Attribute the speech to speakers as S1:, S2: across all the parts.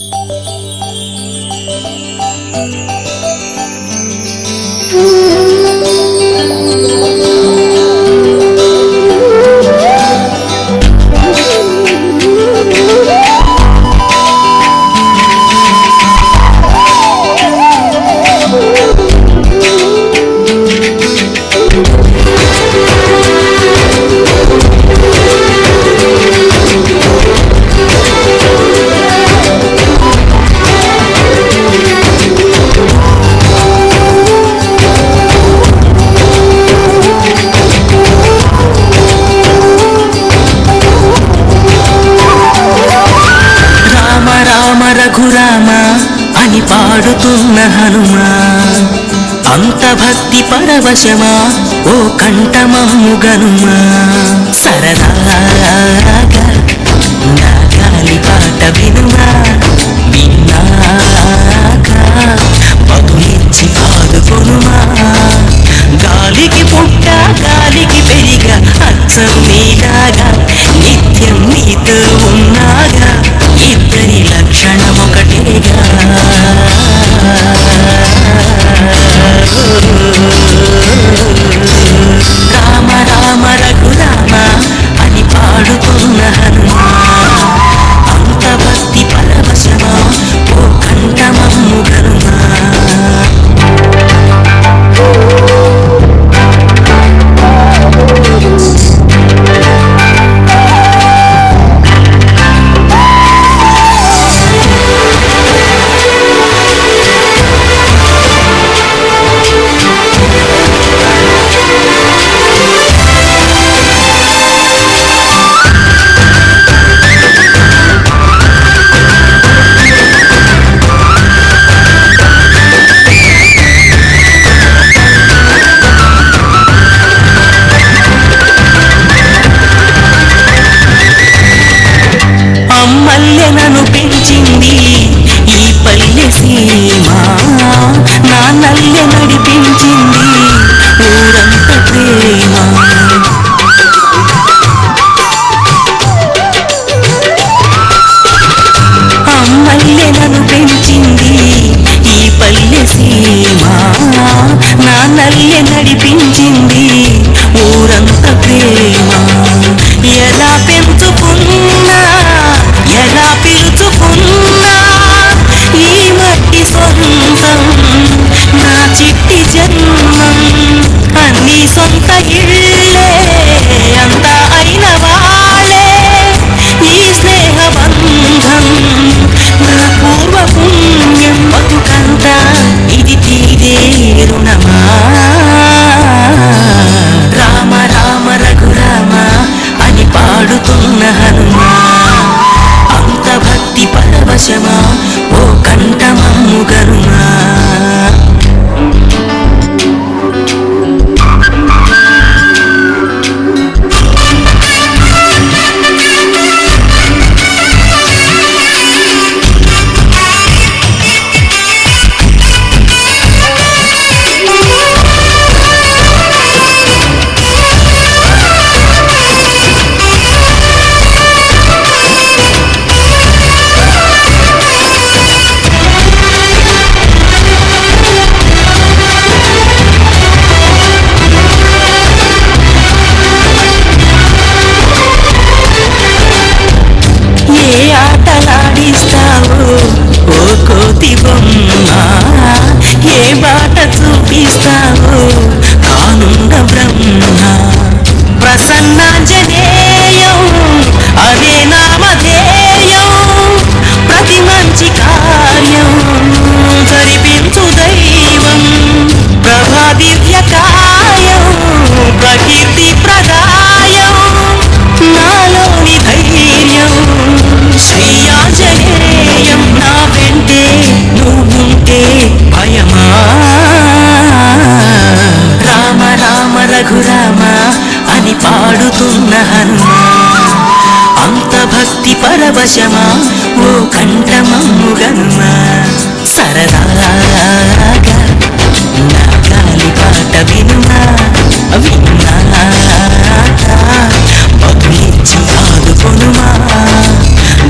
S1: thank you Raghurama అని పాడుతున్న హనుమా. అంత భక్తి పరవశమా ఓ కంఠమమ్ము గనుమా. సరదాగా నా గాలి పాట వినుమా? మల్లెలను పెంచింది ఈ పల్లె సీమ. నా నల్లె నడిపించింది ఊరంత ప్రేమ. ఎలా ఓ కంఠమమ్ము గనుమా బొమ్మ ఏ బాట చూపిస్తావు? కానుండ బ్రహ్మ. ప్రసన్నాంజనేయం అదే నామధేయం ప్రతి మంచి కార్యం జరిపించు దైవం. ప్రభా దివ్య ప్రకీర్తి పరవశమా? ఓ కంఠమమ్ముగనుమా సరదాగా నా గాలి పాట వినుమా విన్నా మగులిచ్చి ఆదుకొనుమా?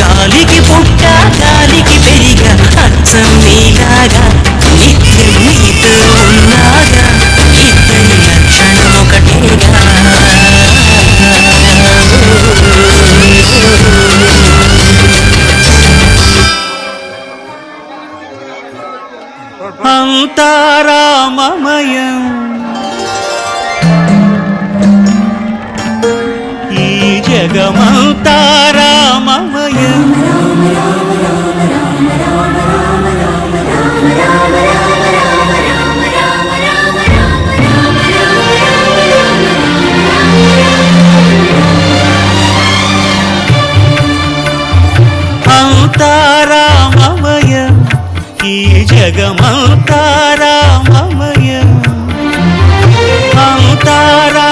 S1: గాలికి పుట్ట గాలికి పెరిగా
S2: అచ్చం నీలాగా జగమంతారామమయం ఈ జగమంతారామమయం జగమంతారామమయం అంతారామమయం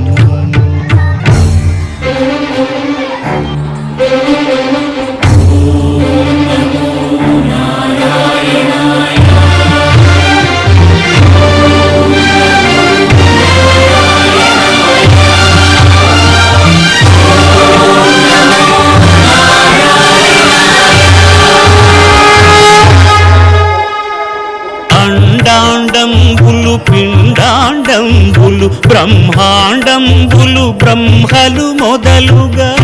S2: బ్రహ్మాండంబులు బ్రహ్మలు మొదలుగా.